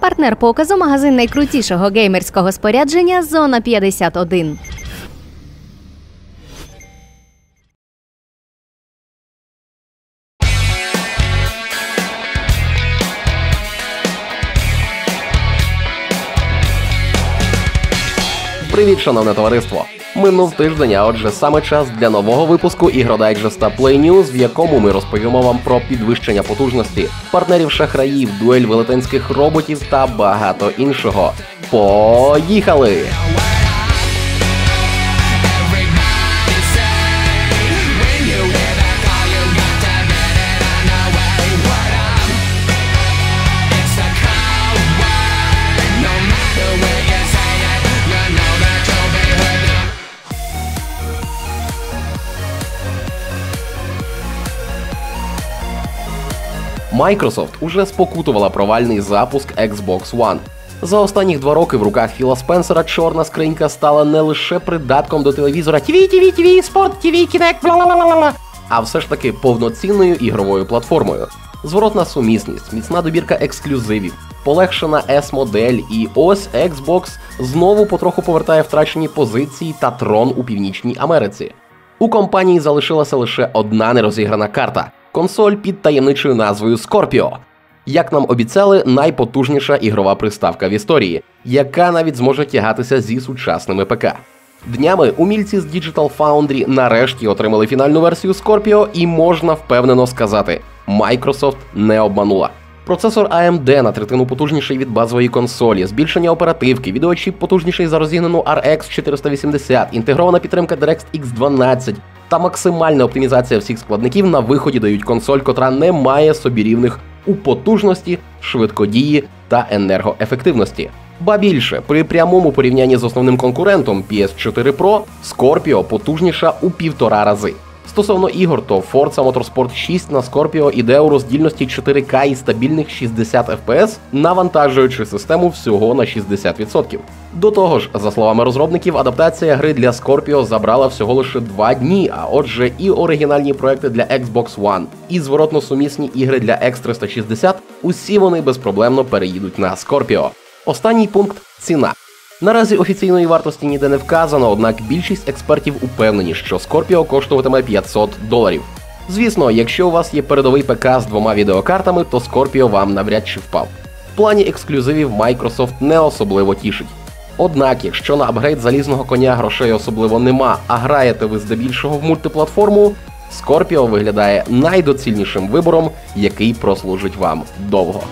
Партнер показу магазин найкрутішого геймерського спорядження Зона 51. Привіт, шановне товариство! Минув тиждень, а отже, саме час для нового випуску ігродайджеста Play News, в якому ми розповімо вам про підвищення потужності, партнерів шахраїв, дуель велетенських роботів та багато іншого. Поїхали! Microsoft уже спокутувала провальний запуск Xbox One. За останніх два роки в руках Філа Спенсера чорна скринька стала не лише придатком до телевізора TV, TV, TV, спорт, TV, Kinect, бла-бла-бла-бла, а все ж таки повноцінною ігровою платформою. Зворотна сумісність, міцна добірка ексклюзивів, полегшена S-модель і ось Xbox знову потроху повертає втрачені позиції та трон у Північній Америці. У компанії залишилася лише одна нерозіграна карта консоль під таємничою назвою Scorpio. Як нам обіцяли, найпотужніша ігрова приставка в історії, яка навіть зможе тягатися зі сучасними ПК. Днями умільці з Digital Foundry нарешті отримали фінальну версію Scorpio, і можна впевнено сказати, Microsoft не обманула. Процесор AMD на третину потужніший від базової консолі, збільшення оперативки, відеочіп потужніший за розігнану RX 480, інтегрована підтримка DirectX 12 та максимальна оптимізація всіх складників на виході дають консоль, котра не має собі рівних у потужності, швидкодії та енергоефективності. Ба більше, при прямому порівнянні з основним конкурентом PS4 Pro, Scorpio потужніша у півтора рази. Стосовно ігор, то Forza Motorsport 6 на Scorpio іде у роздільності 4К і стабільних 60 FPS, навантажуючи систему всього на 60%. До того ж, за словами розробників, адаптація гри для Scorpio забрала всього лише 2 дні, а отже, і оригінальні проекти для Xbox One, і зворотно сумісні ігри для X360, усі вони безпроблемно переїдуть на Scorpio. Останній пункт ціна. Наразі офіційної вартості ніде не вказано, однак більшість експертів упевнені, що Scorpio коштуватиме 500 доларів. Звісно, якщо у вас є передовий ПК з двома відеокартами, то Scorpio вам навряд чи впав. В плані ексклюзивів Microsoft не особливо тішить. Однак, якщо на апгрейд залізного коня грошей особливо нема, а граєте ви здебільшого в мультиплатформу, Scorpio виглядає найдоцільнішим вибором, який прослужить вам довго.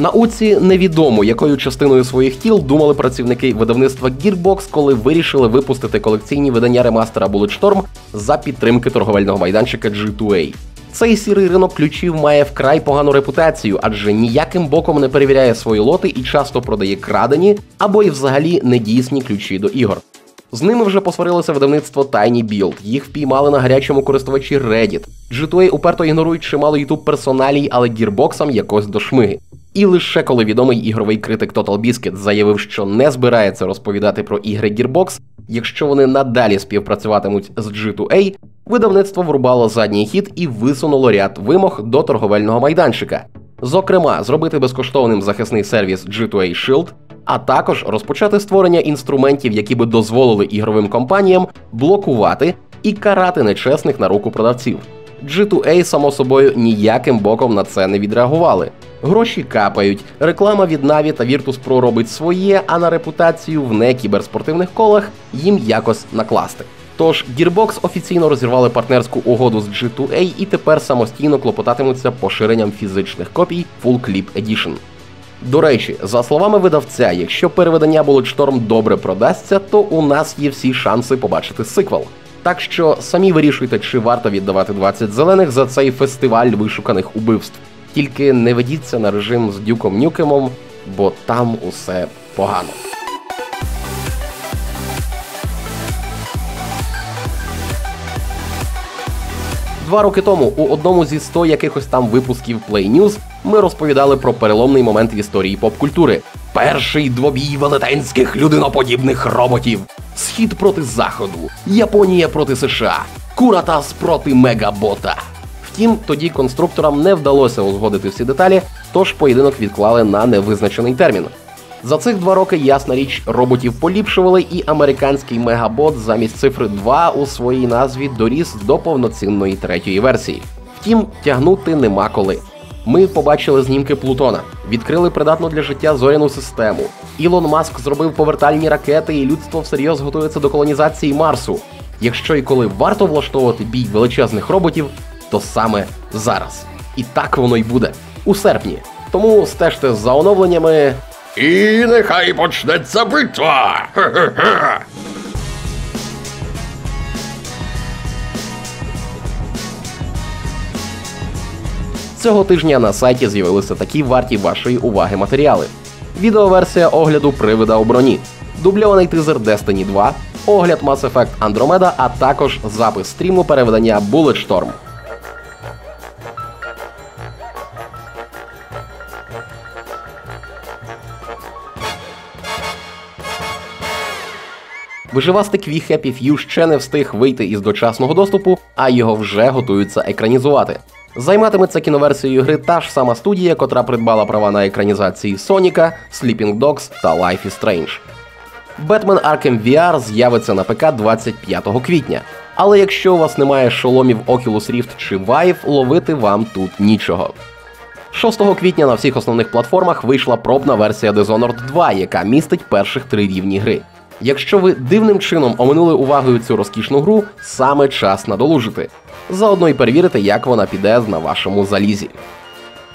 Науці невідомо, якою частиною своїх тіл думали працівники видавництва Gearbox, коли вирішили випустити колекційні видання ремастера Bulletstorm за підтримки торговельного майданчика G2A. Цей сірий ринок ключів має вкрай погану репутацію, адже ніяким боком не перевіряє свої лоти і часто продає крадені або й взагалі недійсні ключі до ігор. З ними вже посварилося видавництво Tiny Build, їх впіймали на гарячому користувачі Reddit. G2A уперто ігнорують чимало youtube персоналій, але гірбоксам якось до шмиги. І лише коли відомий ігровий критик Total Biscuit заявив, що не збирається розповідати про ігри Gearbox, якщо вони надалі співпрацюватимуть з G2A, видавництво врубало задній хід і висунуло ряд вимог до торговельного майданчика. Зокрема, зробити безкоштовним захисний сервіс G2A Shield, а також розпочати створення інструментів, які би дозволили ігровим компаніям блокувати і карати нечесних на руку продавців. G2A, само собою, ніяким боком на це не відреагували. Гроші капають, реклама від Na'Vi та Virtus.pro робить своє, а на репутацію в некіберспортивних колах їм якось накласти. Тож Gearbox офіційно розірвали партнерську угоду з G2A і тепер самостійно клопотатимуться поширенням фізичних копій Full Clip Edition. До речі, за словами видавця, якщо переведення Bulletstorm добре продасться, то у нас є всі шанси побачити сиквел. Так що самі вирішуйте, чи варто віддавати 20 зелених за цей фестиваль вишуканих убивств. Тільки не ведіться на режим з Дюком Нюкемом, бо там усе погано. Два роки тому у одному зі 100 якихось там випусків Play News ми розповідали про переломний момент в історії поп-культури. Перший двобій велетенських людиноподібних роботів. Схід проти заходу, Японія проти США, Куратас проти Мегабота. Втім, тоді конструкторам не вдалося узгодити всі деталі, тож поєдинок відклали на невизначений термін. За цих два роки, ясна річ, роботів поліпшували, і американський мегабот замість цифри 2 у своїй назві доріс до повноцінної третьої версії. Втім, тягнути нема коли. Ми побачили знімки Плутона, відкрили придатну для життя зоряну систему. Ілон Маск зробив повертальні ракети, і людство всерйоз готується до колонізації Марсу. Якщо і коли варто влаштовувати бій величезних роботів, то саме зараз. І так воно й буде у серпні. Тому стежте за оновленнями. І нехай почнеться битва. Хе-хе-хе. Цього тижня на сайті з'явилися такі варті вашої уваги матеріали: відеоверсія огляду привида у броні, дубльований тизер Destiny 2, огляд Mass Effect Andromeda, а також запис стріму переведення Bulletstorm. Виживастик We Happy Few ще не встиг вийти із дочасного доступу, а його вже готуються екранізувати. Займатиметься кіноверсією гри та ж сама студія, котра придбала права на екранізації Соніка, Sleeping Dogs та Life is Strange. Batman Arkham VR з'явиться на ПК 25 квітня. Але якщо у вас немає шоломів Oculus Rift чи Vive, ловити вам тут нічого. 6 квітня на всіх основних платформах вийшла пробна версія Dishonored 2, яка містить перших три рівні гри. Якщо ви дивним чином оминули увагою цю розкішну гру, саме час надолужити. Заодно й перевірити, як вона піде на вашому залізі.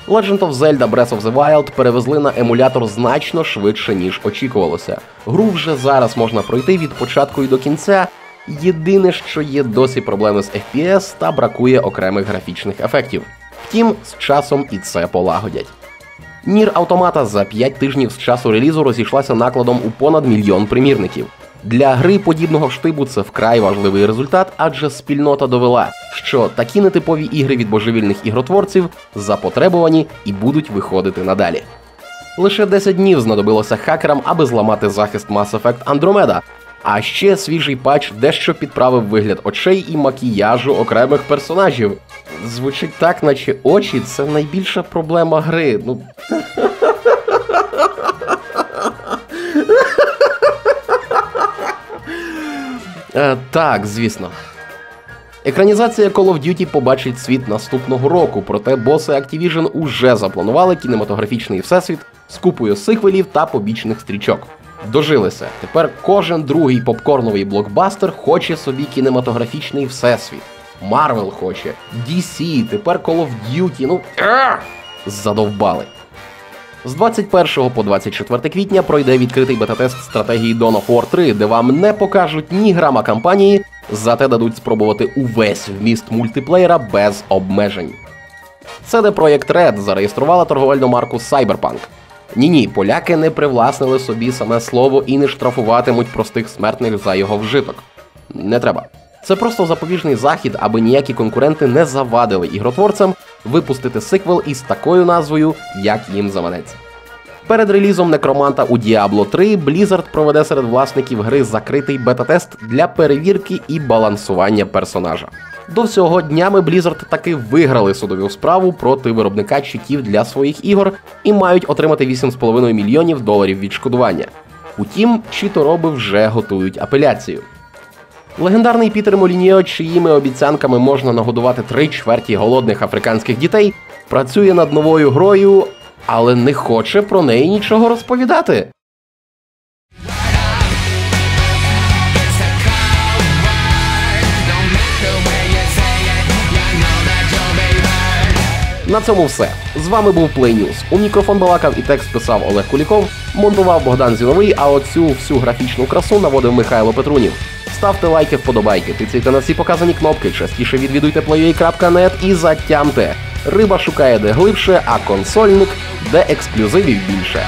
Legend of Zelda Breath of the Wild перевезли на емулятор значно швидше, ніж очікувалося. Гру вже зараз можна пройти від початку і до кінця. Єдине, що є досі проблеми з FPS та бракує окремих графічних ефектів. Втім, з часом і це полагодять. Нір Автомата за 5 тижнів з часу релізу розійшлася накладом у понад мільйон примірників. Для гри подібного штибу це вкрай важливий результат, адже спільнота довела, що такі нетипові ігри від божевільних ігротворців запотребувані і будуть виходити надалі. Лише 10 днів знадобилося хакерам, аби зламати захист Mass Effect Andromeda, а ще свіжий патч дещо підправив вигляд очей і макіяжу окремих персонажів. Звучить так, наче очі це найбільша проблема гри. Ну. Е, так, звісно. Екранізація Call of Duty побачить світ наступного року, проте боси Activision уже запланували кінематографічний всесвіт з купою сиквелів та побічних стрічок. Дожилися. Тепер кожен другий попкорновий блокбастер хоче собі кінематографічний всесвіт. Марвел хоче, DC, тепер Call of Duty, ну задовбали. З 21 по 24 квітня пройде відкритий бета-тест стратегії Dawn of War 3, де вам не покажуть ні грама кампанії, зате дадуть спробувати увесь вміст мультиплеєра без обмежень. CD Projekt Red зареєструвала торговельну марку Cyberpunk. Ні ні, поляки не привласнили собі саме слово і не штрафуватимуть простих смертних за його вжиток. Не треба. Це просто запобіжний захід, аби ніякі конкуренти не завадили ігротворцям випустити сиквел із такою назвою, як їм заманеться. Перед релізом некроманта у Diablo 3 Blizzard проведе серед власників гри закритий бета-тест для перевірки і балансування персонажа. До всього днями Blizzard таки виграли судову справу проти виробника читів для своїх ігор і мають отримати 8,5 мільйонів доларів відшкодування. Утім, читороби вже готують апеляцію. Легендарний Пітер Молініо, чиїми обіцянками можна нагодувати три чверті голодних африканських дітей, працює над новою грою, але не хоче про неї нічого розповідати. На цьому все. З вами був Play News. У мікрофон балакав і текст писав Олег Куліков, монтував Богдан Зіновий, а оцю всю графічну красу наводив Михайло Петрунів. Ставте лайки, вподобайки, тицяйте на всі показані кнопки, частіше відвідуйте playua.net і затямте. Риба шукає де глибше, а консольник де ексклюзивів більше.